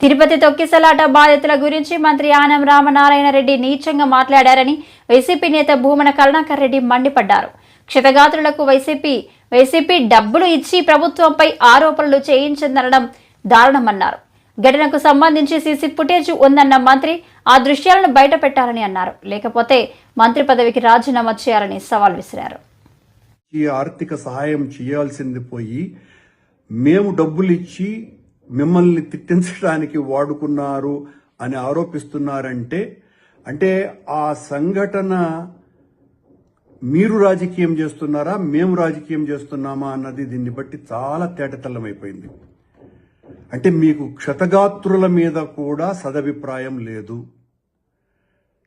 తిరుపతి తొక్కిసలాట బాధితుల గురించి మంత్రి ఆనం రామనారాయణ రెడ్డి నీచంగా మాట్లాడారని వైసీపీ నేత భూమన కరుణాకర్ రెడ్డి మండిపడ్డారు. క్షతగాత్రులకు వైసీపీ వైసీపీ డబ్బులు ఇచ్చి ప్రభుత్వంపై ఆరోపణలు చేయించిందనడం దారుణమన్నారు. ఘటనకు సంబంధించి సీసీ ఫుటేజ్ ఉందన్న మంత్రి ఆ దృశ్యాలను బయట పెట్టాలని అన్నారు. లేకపోతే మంత్రి పదవికి రాజీనామా చేయాలని సవాల్ విసిరారు. ఈ ఆర్థిక సహాయం చేయాల్సింది పోయి మేము డబ్బులు ఇచ్చి మిమ్మల్ని తిట్టించడానికి వాడుకున్నారు అని ఆరోపిస్తున్నారంటే అంటే ఆ సంఘటన మీరు రాజకీయం చేస్తున్నారా మేము రాజకీయం చేస్తున్నామా అన్నది దీన్ని బట్టి చాలా తేటతెల్లమైపోయింది. అంటే మీకు క్షతగాత్రుల మీద కూడా సదభిప్రాయం లేదు.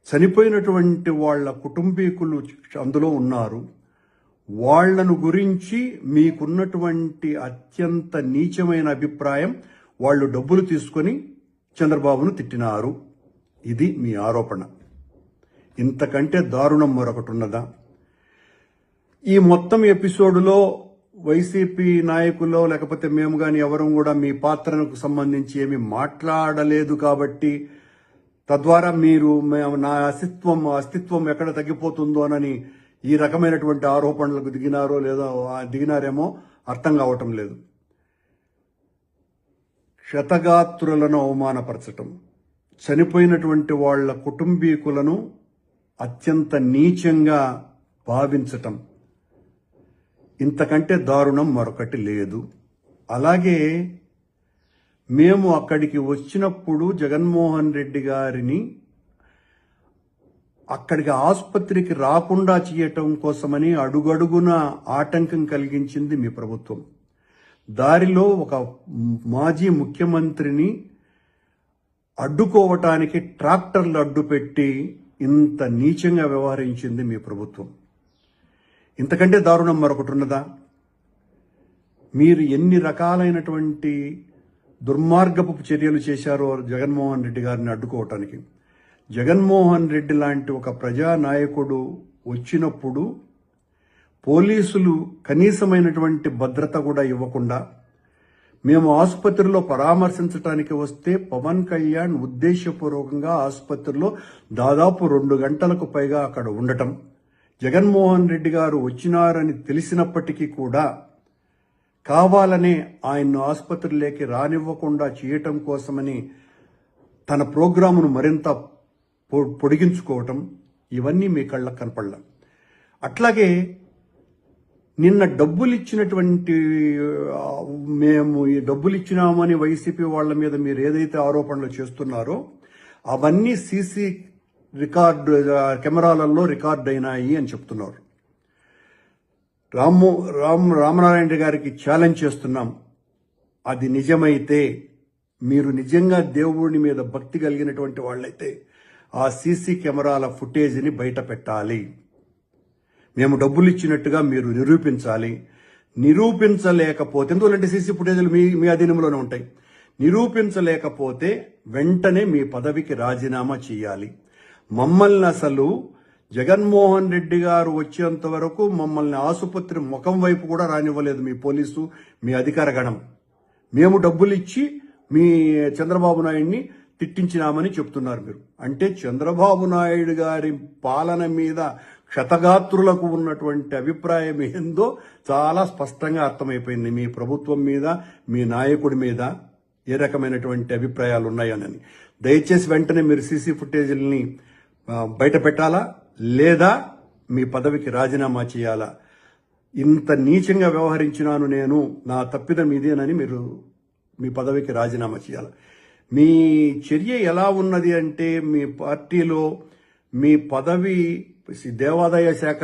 చనిపోయినటువంటి వాళ్ళ కుటుంబీకులు అందులో ఉన్నారు. వాళ్ళను గురించి మీకున్నటువంటి అత్యంత నీచమైన అభిప్రాయం వాళ్ళు డబ్బులు తీసుకొని చంద్రబాబును తిట్టినారు. ఇది మీ ఆరోపణ. ఇంతకంటే దారుణం మరొకటి ఉన్నదా? ఈ మొత్తం ఎపిసోడ్లో వైసీపీ నాయకులో లేకపోతే మేము కానీ ఎవరు కూడా మీ పాత్రకు సంబంధించి ఏమి మాట్లాడలేదు కాబట్టి తద్వారా మీరు మేము నా అస్తిత్వం అస్తిత్వం ఎక్కడ తగ్గిపోతుందోనని ఈ రకమైనటువంటి ఆరోపణలకు దిగినారో లేదో దిగినారేమో అర్థం కావటం లేదు. క్షతగాత్రులను అవమానపరచటం చనిపోయినటువంటి వాళ్ళ కుటుంబీకులను అత్యంత నీచంగా భావించటం. ఇంతకంటే దారుణం మరొకటి లేదు. అలాగే మేము అక్కడికి వచ్చినప్పుడు జగన్మోహన్ రెడ్డి గారిని అక్కడికి ఆసుపత్రికి రాకుండా చేయటం కోసమని అడుగడుగున ఆటంకం కలిగించింది మీ ప్రభుత్వం. దారిలో ఒక మాజీ ముఖ్యమంత్రిని అడ్డుకోవటానికి ట్రాక్టర్లు అడ్డుపెట్టి ఇంత నీచంగా వ్యవహరించింది మీ ప్రభుత్వం. ఇంతకంటే దారుణం మరొకటి ఉన్నదా? మీరు ఎన్ని రకాలైనటువంటి దుర్మార్గపు చర్యలు చేశారో జగన్మోహన్ రెడ్డి గారిని అడ్డుకోవటానికి. జగన్మోహన్ రెడ్డి లాంటి ఒక ప్రజానాయకుడు వచ్చినప్పుడు పోలీసులు కనీసమైనటువంటి భద్రత కూడా ఇవ్వకుండా మేము ఆసుపత్రిలో పరామర్శించడానికి వస్తే పవన్ కళ్యాణ్ ఉద్దేశపూర్వకంగా ఆసుపత్రిలో దాదాపు రెండు గంటలకు పైగా అక్కడ ఉండటం. జగన్మోహన్ రెడ్డి గారు వచ్చినారని తెలిసినప్పటికీ కూడా కావాలనే ఆయన్ను ఆసుపత్రిలోకి రానివ్వకుండా చేయటం కోసమని తన ప్రోగ్రామును మరింత పొ- పొడిగించుకోవటం ఇవన్నీ మీ కళ్ళకు కనపడలా. అట్లాగే నిన్న డబ్బులు ఇచ్చినటువంటి మేము ఈ డబ్బులు ఇచ్చినామని వైసీపీ వాళ్ళ మీద మీరు ఏదైతే ఆరోపణలు చేస్తున్నారో అవన్నీ సీసీ రికార్డు కెమెరాలలో రికార్డ్ అయినాయి అని చెప్తున్నారు. రాము రామ్ రామనారాయణ గారికి ఛాలెంజ్ చేస్తున్నాం. అది నిజమైతే మీరు నిజంగా దేవుడి మీద భక్తి కలిగినటువంటి వాళ్ళైతే ఆ సీసీ కెమెరాల ఫుటేజ్ని బయట పెట్టాలి. మేము డబ్బులు ఇచ్చినట్టుగా మీరు నిరూపించాలి. నిరూపించలేకపోతే ఎందుకంటే సీసీ ఫుటేజ్లు మీ మీ అధీనంలోనే ఉంటాయి. నిరూపించలేకపోతే వెంటనే మీ పదవికి రాజీనామా చేయాలి. మమ్మల్ని అసలు జగన్మోహన్ రెడ్డి గారు వచ్చేంత వరకు మమ్మల్ని ఆసుపత్రి ముఖం వైపు కూడా రానివ్వలేదు మీ పోలీసు మీ అధికార గణం. మేము డబ్బులు ఇచ్చి మీ చంద్రబాబు నాయుడిని తిట్టించినామని చెప్తున్నారు మీరు. అంటే చంద్రబాబు నాయుడు గారి పాలన మీద క్షతగాత్రులకు ఉన్నటువంటి అభిప్రాయం ఏందో చాలా స్పష్టంగా అర్థమైపోయింది. మీ ప్రభుత్వం మీద మీ నాయకుడి మీద ఏ రకమైనటువంటి అభిప్రాయాలు ఉన్నాయనని. దయచేసి వెంటనే మీరు సీసీ ఫుటేజీలని బయట పెట్టాలా? లేదా మీ పదవికి రాజీనామా చేయాలా? ఇంత నీచంగా వ్యవహరించినాను నేను నా తప్పిదం ఇదేనని మీరు మీ పదవికి రాజీనామా చేయాలి? మీ చర్య ఎలా ఉన్నది అంటే మీ పార్టీలో మీ పదవి దేవాదాయ శాఖ